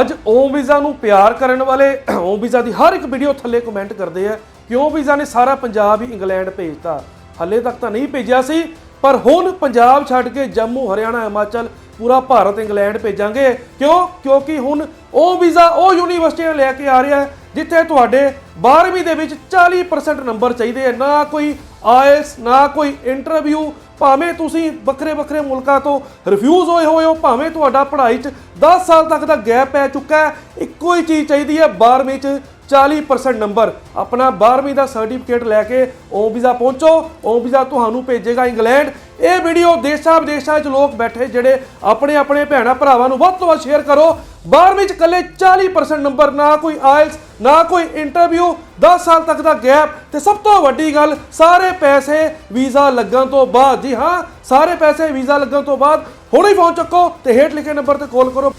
ਅੱਜ ਓਮ ਵੀਜ਼ਾ ਨੂੰ ਪਿਆਰ ਕਰਨ ਵਾਲੇ ਓਮ ਵੀਜ਼ਾ ਦੀ ਹਰ ਇੱਕ ਵੀਡੀਓ ਥੱਲੇ ਕਮੈਂਟ ਕਰਦੇ ਆ ਕਿ ਓਮ ਵੀਜ਼ਾ ਨੇ ਸਾਰਾ ਪੰਜਾਬ ਹੀ ਇੰਗਲੈਂਡ ਭੇਜਤਾ। ਹੱਲੇ ਤੱਕ ਤਾਂ ਨਹੀਂ ਭੇਜਿਆ ਸੀ, ਪਰ ਹੁਣ ਪੰਜਾਬ ਛੱਡ ਕੇ ਜੰਮੂ, ਹਰਿਆਣਾ, ਹਿਮਾਚਲ, ਪੂਰਾ ਭਾਰਤ ਇੰਗਲੈਂਡ ਭੇਜਾਂਗੇ। ਕਿਉਂ? ਕਿਉਂਕਿ ਹੁਣ ਉਹ ਵੀਜ਼ਾ ਉਹ ਯੂਨੀਵਰਸਿਟੀਆਂ ਲੈ ਕੇ ਆ ਰਿਹਾ ਹੈ ਜਿੱਥੇ ਤੁਹਾਡੇ 12ਵੀਂ ਦੇ ਵਿੱਚ 40% ਨੰਬਰ ਚਾਹੀਦੇ ਹੈ ਨਾ ਕੋਈ ਆਇਲਸ, ਨਾ ਕੋਈ ਇੰਟਰਵਿਊ, ਭਾਵੇਂ ਤੁਸੀਂ ਵੱਖਰੇ ਵੱਖਰੇ ਮੁਲਕਾਂ ਤੋਂ ਰਿਫਿਊਜ਼ ਹੋਏ ਹੋਏ ਹੋ, ਭਾਵੇਂ ਤੁਹਾਡਾ ਪੜ੍ਹਾਈ 'ਚ 10 ਸਾਲ ਤੱਕ ਦਾ ਗੈਪ ਪੈ ਚੁੱਕਾ ਹੈ, ਇੱਕੋ ਹੀ ਚੀਜ਼ ਚਾਹੀਦੀ ਹੈ 12ਵੀਂ 'ਚ 40% ਨੰਬਰ। ਆਪਣਾ 12ਵੀਂ ਦਾ ਸਰਟੀਫਿਕੇਟ ਲੈ ਕੇ ਓਮ ਵੀਜ਼ਾ ਪਹੁੰਚੋ ਓਮ ਵੀਜ਼ਾ ਤੁਹਾਨੂੰ ਭੇਜੇਗਾ ਇੰਗਲੈਂਡ। ਇਹ ਵੀਡੀਓ ਦੇਸ਼ਾਂ ਵਿਦੇਸ਼ਾਂ 'ਚ ਲੋਕ ਬੈਠੇ ਜਿਹੜੇ ਆਪਣੇ ਆਪਣੇ ਭੈਣਾਂ ਭਰਾਵਾਂ ਨੂੰ ਵੱਧ ਤੋਂ ਵੱਧ ਸ਼ੇਅਰ ਕਰੋ। 12ਵੀਂ 'ਚ ਕੱਲੇ 40% ਨੰਬਰ ਨਾ ਕੋਈ ਆਇਲਸ, ਨਾ ਕੋਈ ਇੰਟਰਵਿਊ 10 ਸਾਲ ਤੱਕ ਦਾ ਗੈਪ ਤੇ ਸਭ ਤੋਂ ਵੱਡੀ ਗੱਲ, ਸਾਰੇ ਪੈਸੇ ਵੀਜ਼ਾ ਲੱਗਣ ਤੋਂ ਬਾਅਦ, ਜੀ ਹਾਂ, ਸਾਰੇ ਪੈਸੇ ਵੀਜ਼ਾ ਲੱਗਣ ਤੋਂ ਬਾਅਦ ਹੁਣੇ ਫੋਨ ਚੱਕੋ ਤੇ ਹੇਠ ਲਿਖੇ ਨੰਬਰ ਤੇ ਕਾਲ ਕਰੋ।